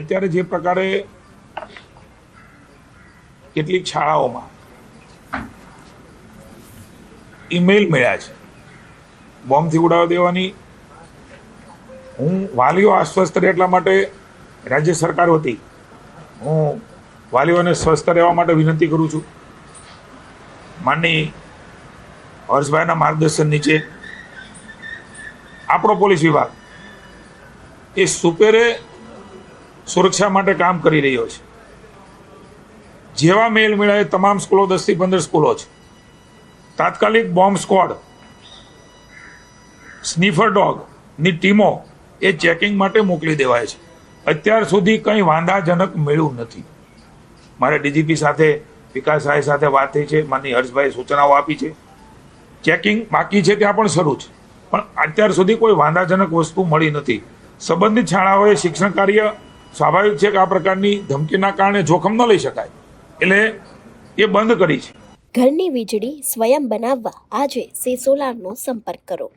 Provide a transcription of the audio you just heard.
અત્યારે જે પ્રકારે કેટલીક શાળાઓમાં ઈમેલ મળ્યા છે. બોમ્બથી ઉડાવી દેવાની. હું વાલીઓ અસ્વસ્થ રહે એટલા માટે રાજ્ય સરકાર વતી હું વાલીઓને સ્વસ્થ રહેવા માટે વિનંતી કરું છું. માનની હર્ષભાઈના માર્ગદર્શન નીચે આપણો પોલીસ વિભાગ એ સુપેરે સુરક્ષા માટે કામ કરી રહ્યો છે. જેવા મેલ મેળાએ તમામ સ્કૂલો દસથી પંદર સ્કૂલો છે. તાત્કાલિક બોમ્બ સ્કોડ સ્નીફર ડોગની ટીમો એ ચેકિંગ માટે મોકલી દેવાય છે. અત્યાર સુધી કંઈ વાંધાજનક મળ્યું નથી. મારે ડીજીપી સાથે, વિકાસ સાહેબ સાથે વાત થઈ છે માની હર્ષભાઈ સૂચનાઓ આપી છે. ચેકિંગ બાકી છે ત્યાં પણ શરૂ છે. પણ અત્યાર સુધી કોઈ વાંધાજનક વસ્તુ મળી નથી. સંબંધિત શાળાઓએ શિક્ષણ કાર્ય સ્વાભાવિક છે કે આ પ્રકારની ધમકીના કારણે જોખમ ન લઈ શકાય. એટલે એ બંધ કરી છે. ઘરની વીજળી સ્વયં બનાવવા આજે સે સોલારનો સંપર્ક કરો.